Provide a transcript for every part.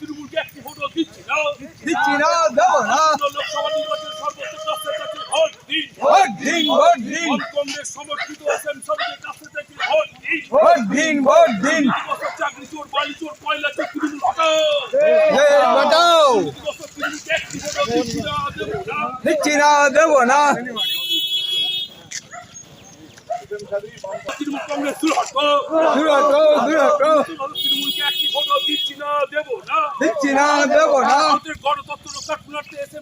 তৃণমূলকে একটি ভোটও দিচ্ছি না। দিচ্ছি না দেবো না। লোকসভা নির্বাচনের সর্বোচ্চ কাছে কাছে ভোট দিন। ভোট দিন ভোট দিন। কংগ্রেস সমর্থিত এসএম সমিতির কাছে থেকে ভোট দিন। ভোট দিন ভোট দিন। চাকরি চোর বালি চোর কয়লা চোর তৃণমূল হটাও। এ তৃণমূলকে একটি ভোটও দিচ্ছি না দেবো না। দিচ্ছি না দেবো না। তৃণমূল কংগ্রেস শুরু হটো দূর হটো দূর হটো তৃণমূলকে দেব না দিচ্ছি না দেব না আমাদের গণতন্ত্র রক্ষার পুনরার্থে এস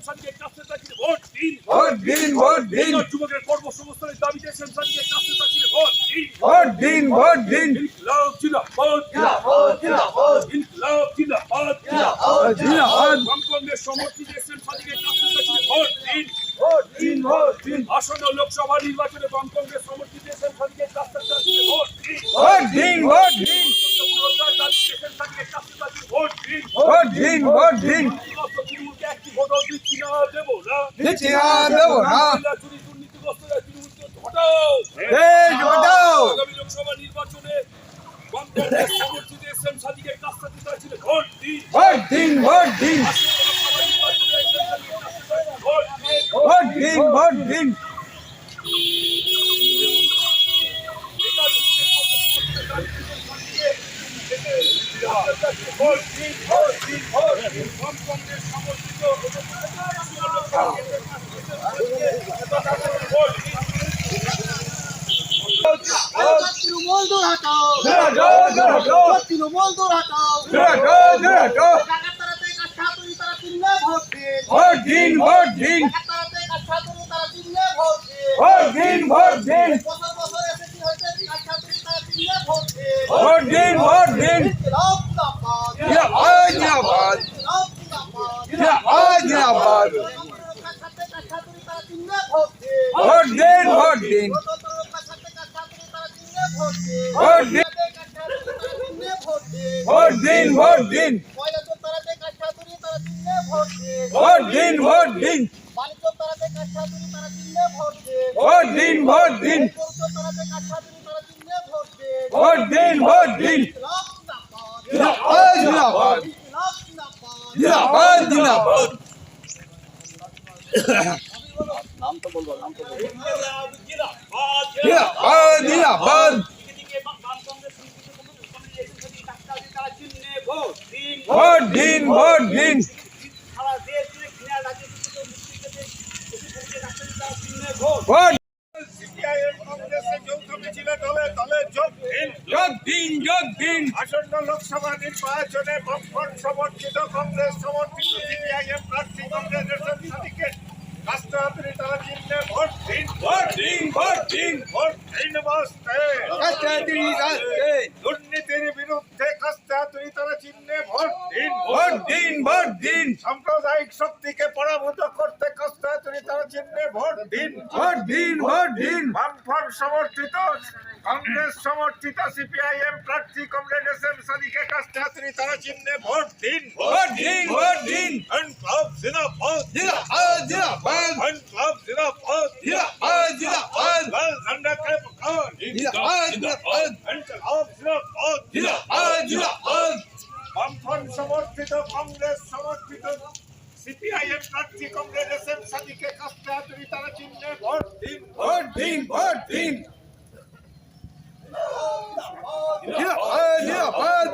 ভোট দিন ভোট দিন ভোট দিন যুবকের কর্মসংস্থানের দাবিতে এস এম সাদিকে কাছে ভোট দিন ভোট দিন ভোট দিন ইনকিলাব জিনা ভোট জিনা ভোট জিনা ভোট ইনকিলাব জিনা ভোট জিনা ভোট জিনা ভোট বামপন্থের সমর্থিত এস এম সাদিকে কাছে ভোট দিন ভোট দিন ভোট দিন আসন্ন লোকসভা নির্বাচনে বাম দিন ভোট দিন। দিচ্ছি না দেবো না। লোকসভা নির্বাচনে ভোট দিন ভোট দিন। ভোট দিন ভোট দিন ভোট দিন। তৃণমূল দূর হটাও তৃণমূল দূর হটাও ভোট দিন ভোট দিন। ভোট দিন ভোট দিন ভোট দিন ভোট দিন। জিন্দাবাদ জিন্দাবাদ জিন্দাবাদ জিন্দাবাদ জিন্দাবাদ ভোট দিন ভোট দিন। ভোট দিন। ভোট দিন ভোট দিন। ভোট দিন ভোট দিন। ভোট দিন ভোট দিন। ভোট দিন ভোট দিন। বাণিজ্য তারাতে জিন্দাবাদ দিন ভোট দিন। ভোট যোগ দিন যোগ দিন। আসন্ন লোকসভা নির্বাচনে বক্ষণ সভা সমর্থিত কংগ্রেস সমর্থিত সিপিআইএম প্রার্থী কংগ্রেসের রাষ্ট্রপতি তারা চিহ্নে ভোট দিন ভোট দিন ভোট দিন ভোট দিন বসতে দুর্নীতির বিরুদ্ধে কাস্তাতুরি তারা চিহ্নে ভোট দিন ভোট দিন ভোট দিন। সাম্প্রদায়িক দিন ভোট দিন বামফ্রন্ট সমর্থিত কংগ্রেস সমর্থিত সিপিআইএম প্রার্থী কমরেড এস এম সাদিকে কাস্টাত্রী তারা চিহ্নে ভোট দিন। ভোট দিন ভোট দিন। হন ক্লাব জিনা ভোট জিনা আ জিনা বাদ হন ক্লাব জিনা ভোট জিনা আ জিনা বাদ লাল ঝান্ডা কে পকাও জিনা আ জিনা বাদ হন ক্লাব জিনা ভোট জিনা আ জিনা বাদ বামফ্রন্ট সমর্থিত কংগ্রেস সমর্থিত সিপিআইএম প্রার্থী কমরেড দিন ভর দিন নিরাপদ নিরাপদ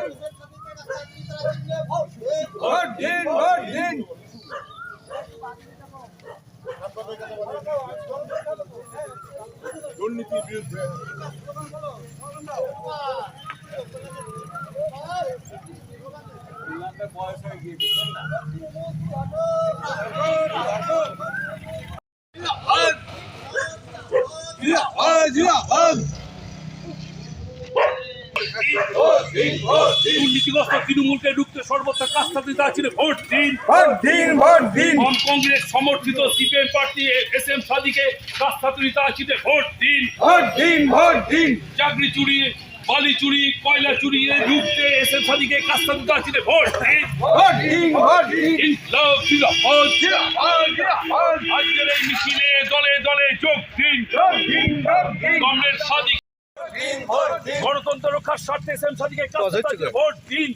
ভর দিন ভর দিন দুর্নীতির বিরুদ্ধে। Ya, eh. দুর্নীতিগ্রস্ত তৃণমূলকে রুখতে সর্বোচ্চ কাজটা তারা ছিল ভোট দিন। ভোট দিন ভোট দিন। কংগ্রেস সমর্থিত সিপিএম প্রার্থী এস এম সাদিকে রাস্তাতুরি তারা ছিল ভোট দিন। ভোট দিন ভোট দিন। চাকরি চুরি বালি চুরি কয়লা চুরি রুখতে এস এম সাদিকে কাজটা ভোট দিন। ভোট দিন ভোট দিন। ইনকলাব জিন্দাবাদ জিন্দাবাদ জিন্দাবাদ আজকের এই মিছিলে দলে দলে যোগ দিন। যোগ দিন যোগ দিন। কংগ্রেস সাদিক গণতন্ত্র রক্ষার স্বার্থে সেম সাদিকে ভোট দিন।